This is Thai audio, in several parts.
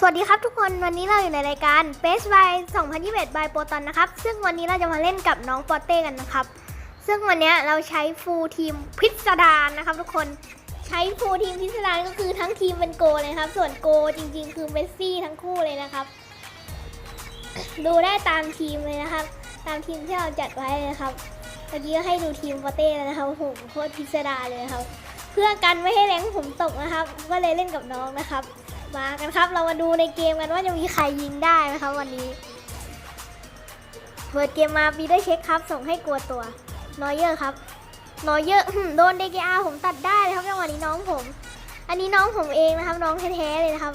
สวัสดีครับทุกคนวันนี้เราอยู่ในรายการ Best by 2021 by Proton นะครับ ซึ่งวันนี้เราจะมาเล่นกับน้องปอเต้กันนะครับ ซึ่งวันนี้เราใช้ฟูลทีมพิสดารนะครับ ทุกคนใช้ฟูลทีมพิสดารก็คือทั้งทีมเป็นโกเลยครับ ส่วนโกจริง ๆ คือเมสซี่ทั้งคู่เลยนะครับ ดูได้ตามทีมเลยนะครับ ตามทีมที่เราจัดไว้เลยครับเมื่อกี้ก็ให้ดูทีมปอเต้แล้วนะครับโอ้โคตรพิสดารเลยครับ เพื่อกันไม่ให้แรงผมตกนะครับ ก็เลยเล่นกับน้องนะครับ มากันครับ เรามาดูในเกมกันว่าจะมีใครยิงได้นะครับวันนี้ เปิดเกมมาปีได้เช็คครับ ส่งให้กลัวตัวนอยเยอร์ครับนอยเยอร์โดนเดกอาผมตัดได้เลยครับจังหวะนี้น้องผม อันนี้น้องผมเองนะครับ น้องแท้ๆเลยนะครับ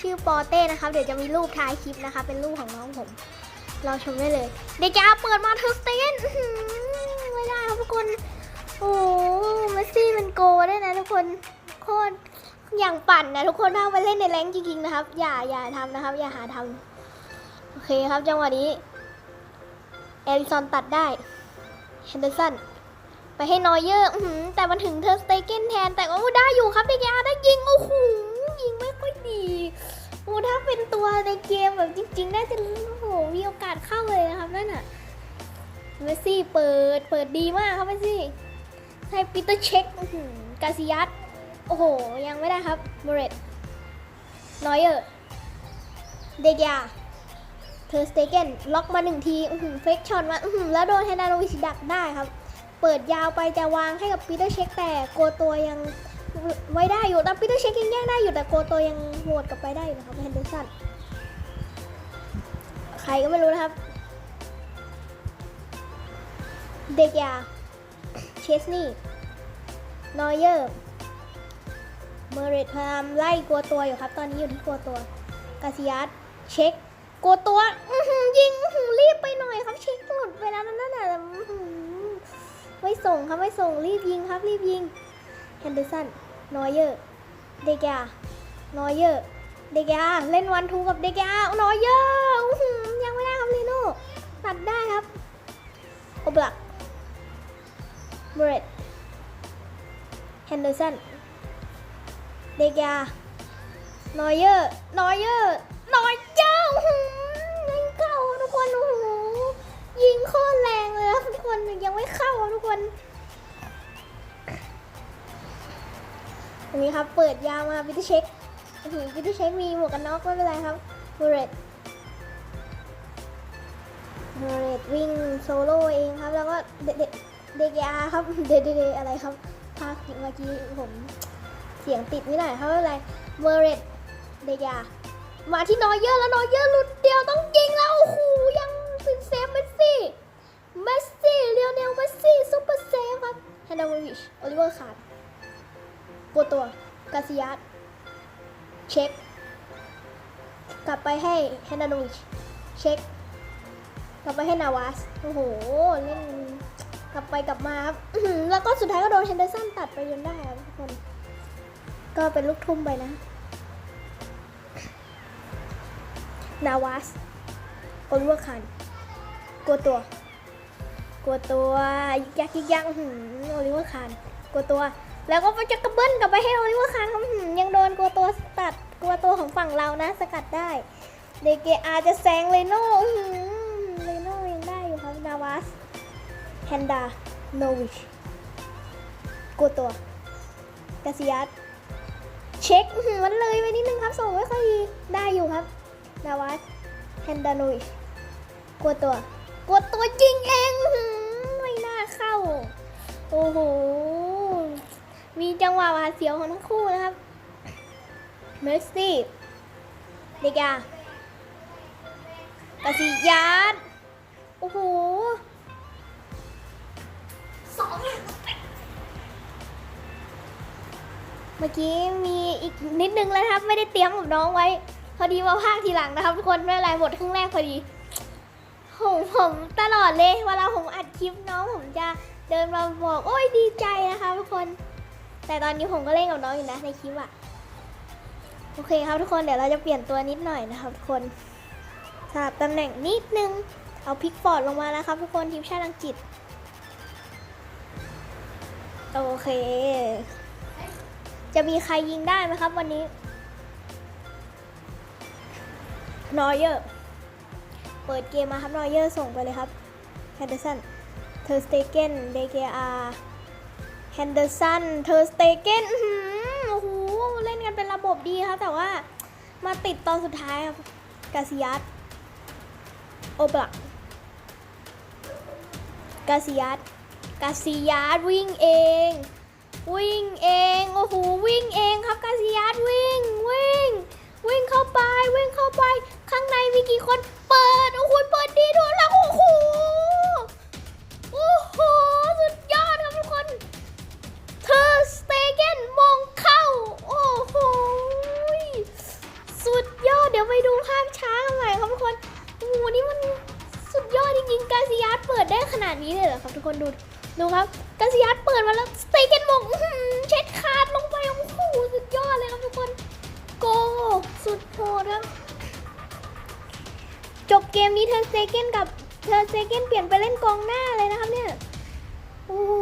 ชื่อปอเต้นะครับ เดี๋ยวจะมีรูปท้ายคลิปนะคะ เป็นรูปของน้องผม เราชมได้เลย เดกอาเปิดมาเทอร์สเตนไม่ได้ครับทุกคน โอ้เมสซี่เป็นโกได้นะทุกคน โคตร อย่างปั่นนะทุกคนถ้าไปเล่นในแรงจริงๆนะครับ อย่าอย่าทำนะครับ อย่าหาทำโอเคครับจังหวะนี้เอริซอนตัดได้เฮนเดอร์สันไปให้นอยเยอร์แต่มันถึงเทอสเตเกนแทนแต่โอ้ได้อยู่ครับเด็กยาได้ยิงโอ้โหยิงไม่ค่อยดีโอ้ถ้าเป็นตัวในเกมแบบจริงๆน่าจะโอ้โหมีโอกาสเข้าเลยนะครับนั่นน่ะเมสซี่เปิดเปิดดีมากครับเมสซี่ให้ปีเตอร์เช็คกาซิยัส โอ้โห ยังไม่ได้ครับบรดนอยเออร์เดกยาเทอร์สเตเกนล็อกมาหนึ่งทีอื้อหือเฟกช็อตมาอื้อหือแล้วโดนแฮนาโนวิชดักได้ครับ เปิดยาวไปจะวางให้กับปีเตอร์เช็คแต่โกตัวยังไว้ได้อยู่แต่ปีเตอร์เช็คยังแย่งได้อยู่แต่โกตัวยังโหวตกลับไปได้อยู่นะครับแฮนเดอร์สันใครก็ไม่รู้นะครับ เดกยาเชสนี่นอยเออร์ เมอร์เรตพยายามไล่กลัวตัวอยู่ครับ ตอนนี้อยู่ที่กลัวตัวกาซิยัสเช็คกลัวตัวยิงรีบไปหน่อยครับเช็คหลุดไปแล้วนั่นน่ะอื้อหือไม่ส่งครับไม่ส่งรีบยิงครับรีบยิงแฮนเดอร์สันนอยเยอร์เดกานอยเยอร์เดกาเล่นวันทูกับเดกานอยเยอร์ยังไม่ได้ครับลีโน่ตัดได้ครับโอบลักเมอร์เรตแฮนเดอร์สัน เดกยานอยเยอร์นอยเยอร์นอยเยอร์หืมยิงเข้าทุกคนโอ้โหยิงโคตรแรงเลยทุกคนยังไม่เข้าทุกคนตรงนี้ครับเปิดยาวมาพิทเช็คพิทเช็คมีหมวกกันน็อกไม่เป็นไรครับบูเรตบูเรตวิ่งโซโล่เองครับแล้วก็เดเดเดกาครับเดเดเดอะไรครับภาคเมื่อกี้ผมเสียงติดไม่ได้เขาอะไรเมเรตเดียมาที่นอยเยอร์แล้วนอยเยอร์ลุดเดียวต้องยิงแล้วโอ้โหยังเป็นเซฟเมสซี่เมสซี่เลียวเนลเมสซี่ซุปเปอร์เซฟครับแฮนนาวิชโอลิเวอร์ขาดปวดตัวกาซิยัสเช็คกลับไปให้แฮนนาวิชเช็คกลับไปให้นาวาสโอ้โหเล่นกลับไปกลับมาครับแล้วก็สุดท้ายก็โดนเฮนเดอร์สันตัดไปจนได้ครับ ก็เป็นลูกทุ่มไปนะ นาวาสโอลิเวคัน กลัวตัว กลัวตัวยักยิกยักอื้อหือโอลิเวอร์คัน กลัวตัว แล้วก็จะกระเบิ้ลกลับไปให้โอลิเวอร์คันครับอือหือยังโดนกลัวตัวตัด กลัวตัวของฝั่งเรานะ สกัดได้เดเกอาจะแซงเลโน่อื้อหือเลโน่ยังได้อยู่ครับ นาวาสแฮนดา โนวิช กลัวตัวกาซิยัส เช็คมันเลยไปนิดนึงครับ ส่งไม่ค่อยดี ได้อยู่ครับ นาวัสแฮนดานุยกลัวตัว กลัวตัวจริงเองหือไม่น่าเข้า โอ้โห มีจังหวะหวาดเสียวของทั้งคู่นะครับ เมอร์ซี่เดกากาซิยัสโอ้โหสอง เมื่อกี้มีอีกนิดนึงแล้วครับ ไม่ได้เตรียมกับน้องไว้ พอดีว่าภาคทีหลังนะครับทุกคนไม่เป็นไรหมดครึ่งแรกพอดีผมผมตลอดเลยเวลาผมอัดคลิปน้องผมจะเดินมาบอกโอ้ยดีใจนะคะทุกคน แต่ตอนนี้ผมก็เล่นกับน้องอยู่นะในคลิปอะโอเคครับทุกคนเดี๋ยวเราจะเปลี่ยนตัวนิดหน่อยนะครับทุกคนสลับตำแหน่งนิดนึงเอาพิกฟอร์ดลงมาแล้วครับทุกคนทีมชาติอังกฤษโอเค จะมีใครยิงได้ไหมครับ วันนี้นอยเยอร์ เปิดเกมมาครับนอยเยอร์ส่งไปเลยครับแฮนเดอร์สันเทอร์สเตเกนเดเกอาแฮนเดอร์สันเทอร์สเตเกนโอ้โห เล่นกันเป็นระบบดีครับ แต่ว่ามาติดตอนสุดท้ายครับกาซิยัสโอบลักกาซิยัสกาซิยัสวิ่งเอง วิ่งเอง โอ้โห วิ่งเองครับกาซิยัสวิ่ง วิ่ง วิ่งเข้าไป วิ่งเข้าไป ข้างในมีกี่คน เปิด โอ้โห เปิดดีด้วยแล้ว โอ้โห เกมนี้เธอเซเกนกับเธอเซเกนเปลี่ยนไปเล่นกองหน้าเลยนะครับเนี่ย โอ้โห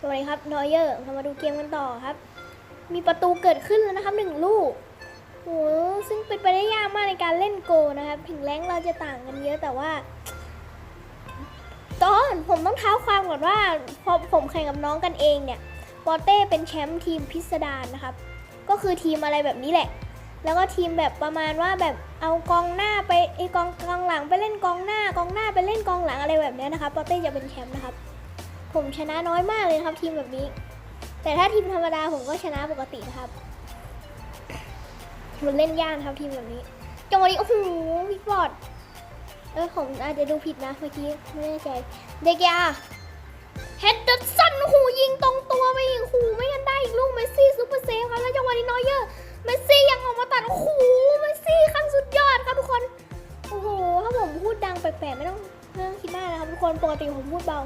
สวัสดีครับนอยเยอร์เรามาดูเกมกันต่อครับ มีประตูเกิดขึ้นแล้วนะครับหนึ่งลูกโอ้โหซึ่งเป็นไปได้ยากมากในการเล่นโกนะครับ ถึงแรงเราจะต่างกันเยอะแต่ว่าตอนผมต้องเท้าความก่อนว่าพอผมแข่งกับน้องกันเองเนี่ยปอเต้เป็นแชมป์ทีมพิสดารนะครับ ก็คือทีมอะไรแบบนี้แหละ แล้วก็ทีมแบบประมาณว่าแบบเอากองหน้าไปไอกองกองหลังไปเล่นกองหน้ากองหน้าไปเล่นกองหลังอะไรแบบนี้นะครับปอเต้จะเป็นแชมป์นะครับ ผมชนะน้อยมากเลยครับทีมแบบนี้ แต่ถ้าทีมธรรมดาผมก็ชนะปกตินะครับมันเล่นยากนะครับทีมแบบนี้จังหวะนี้โอ้โหพิกบอดเออผมอาจจะดูผิดนะเมื่อกี้ไม่แน่ใจเดกยาเฮดเดอร์สันโอ้โหยิงตรงตัวไปอีกโอ้โหไม่งั้นได้อีกลูกเมสซี่ซูเปอร์เซฟครับแล้วจังหวะนี้นอยเยอร์ เมสซี่ยังออกมาตัดโอ้โหเมสซี่ขั้นสุดยอดครับทุกคน โอ้โห ถ้าผมพูดดังแปลกๆไม่ต้องไม่ต้องคิดมากนะครับทุกคน ปกติผมพูดเบา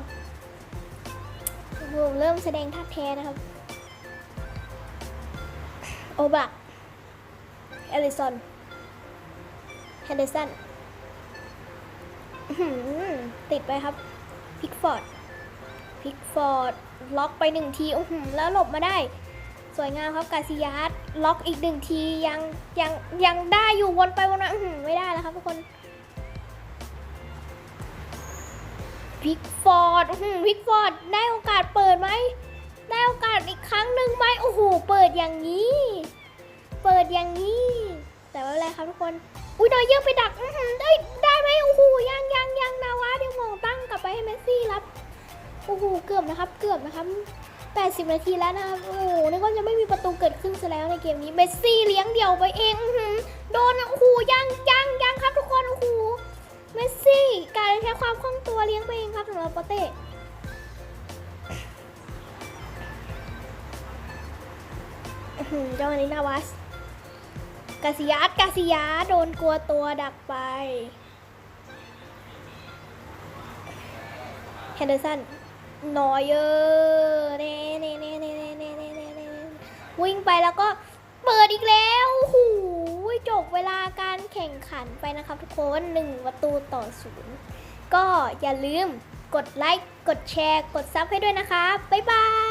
ผมเริ่มแสดงท่าแท้นะครับ โอบักเอลิสันเฮนเดอร์สันติดไปครับ พิกฟอร์ด พิกฟอร์ด ล็อกไปหนึ่งทีอื้อหือแล้วหลบมาได้ สวยงามครับกาซิยัสล็อกอีกหนึ่งทียังยังยังได้อยู่วนไปวนมาหือไม่ได้แล้วครับทุกคนพิกฟอร์ดหือพิกฟอร์ดได้โอกาสเปิดไหมได้โอกาสอีกครั้งหนึ่งไหมโอ้โหเปิดอย่างนี้ เปิดอย่างนี้ แต่ว่าอะไรครับทุกคน อุ้ยดอยเยอะไปดักอื้อหือได้ได้ไหมโอ้โหยังยังยังนาวาเดี๋ยวมองตั้งกลับไปให้เมสซี่รับโอ้โหเกือบนะครับ เกือบนะครับ 80 นาทีแล้วนะครับโอ้โหนี่ก็จะไม่มีประตูเกิดขึ้นซะแล้วในเกมนี้เมสซี่เลี้ยงเดี่ยวไปเองอือหือโดนอะโอ้โหยังยังยังครับทุกคนโอ้โหเมสซี่การใช้ความคล่องตัวเลี้ยงไปเองครับสำหรับปอเต้อือหือเจ้าอันนี้นาวัสกาซิยัสกาซิยัสโดนกลัวตัวดักไปเฮนเดอร์สันนอยเออ วิ่งไปแล้วก็เปิดอีกแล้วหูจบเวลาการแข่งขันไปนะครับทุกคนหนึ่งประตูต่อศูนย์ก็อย่าลืมกดไลค์ กดแชร์ กดซับให้ด้วยนะคะ บ๊ายบาย